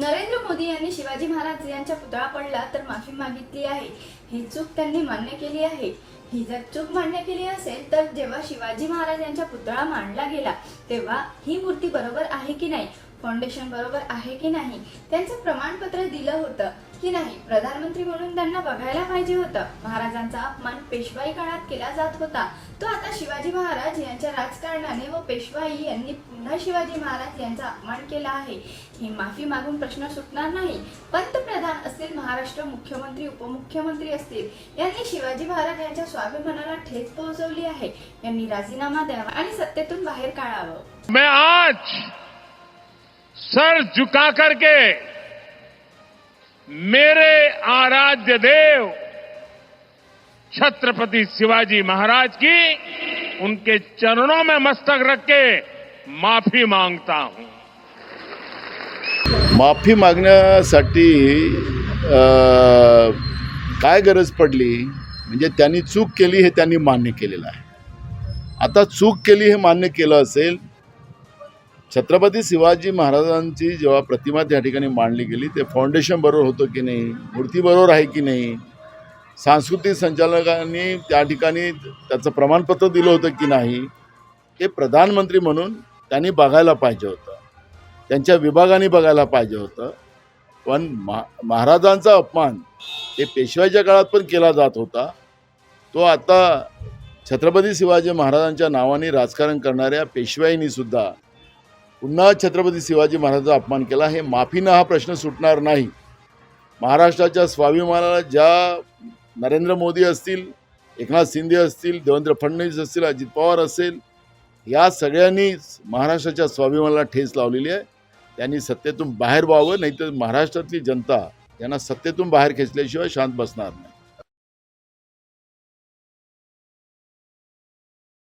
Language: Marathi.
नरेंद्र मोदी यांनी शिवाजी महाराज यांच्या पुतळा पडला तर माफी मागितली आहे. ही चूक त्यांनी मान्य केली आहे. ही जर चूक मान्य केली असेल तर जेव्हा शिवाजी महाराज यांचा पुतळा मांडला गेला तेव्हा ही मूर्ती बरोबर आहे की नाही? फाउंडेशन बरोबर आहे की नाही? त्यांचं प्रमाणपत्र दिलं होतं की नाही? प्रधानमंत्री म्हणून त्यांना बघायला पाहिजे होतं. महाराजांचा अपमान पेशवाई काळात केला जात होता. तो आता शिवाजी महाराज यांच्या राजकारणाने व पेशवाई यांनी पुन्हा शिवाजी महाराज यांचा अपमान केला आहे. ही माफी मागून प्रश्न सुटणार नाही. पंतप्रधान असतील महाराष्ट्र मुख्यमंत्री उपमुख्यमंत्री असतील यांनी शिवाजी महाराज यांच्या स्वाभिमानाला ठेच पोहोचवली आहे. यांनी राजीनामा द्यावा आणि सत्तेतून बाहेर काढावं. मैं आज सर झुका करके मेरे आराध्य देव छत्रपति शिवाजी महाराज की उनके चरणों में मस्तक रख के माफी मांगता हूं। माफी मागण्यासाठी काय गरज पडली? म्हणजे त्यांनी चूक केली हे त्यांनी मान्य केलेलं आहे. आता चूक केली हे मान्य केलं असेल छत्रपती शिवाजी महाराजांची जेव्हा प्रतिमा त्या ठिकाणी मांडली गेली ते फाउंडेशन बरोबर होतं की नाही? मूर्ती बरोबर आहे की नाही? सांस्कृतिक संचालकांनी त्या ठिकाणी त्याचं प्रमाणपत्र दिलं होतं की नाही? हे प्रधानमंत्री म्हणून त्यांनी बघायला पाहिजे होतं. त्यांच्या विभागाने बघायला पाहिजे होतं. पण महा महाराजांचा अपमान हे पेशवाईच्या काळात पण केला जात होता. तो आता छत्रपती शिवाजी महाराजांच्या नावाने राजकारण करणाऱ्या पेशवाईनीसुद्धा पुन्हा छत्रपती शिवाजी महाराजांचा अपमान केला. हे माफीनं हा प्रश्न सुटणार नाही. महाराष्ट्राच्या स्वाभिमानाला ज्या नरेंद्र मोदी असतील एकनाथ शिंदे असतील देवेंद्र फडणवीस असतील अजित पवार असेल या सगळ्यांनीच महाराष्ट्राच्या स्वाभिमानाला ठेस लावलेली आहे. त्यांनी सत्तेतून बाहेर व्हावं नाहीतर महाराष्ट्रातली जनता यांना सत्तेतून बाहेर खेचल्याशिवाय शांत बसणार नाही.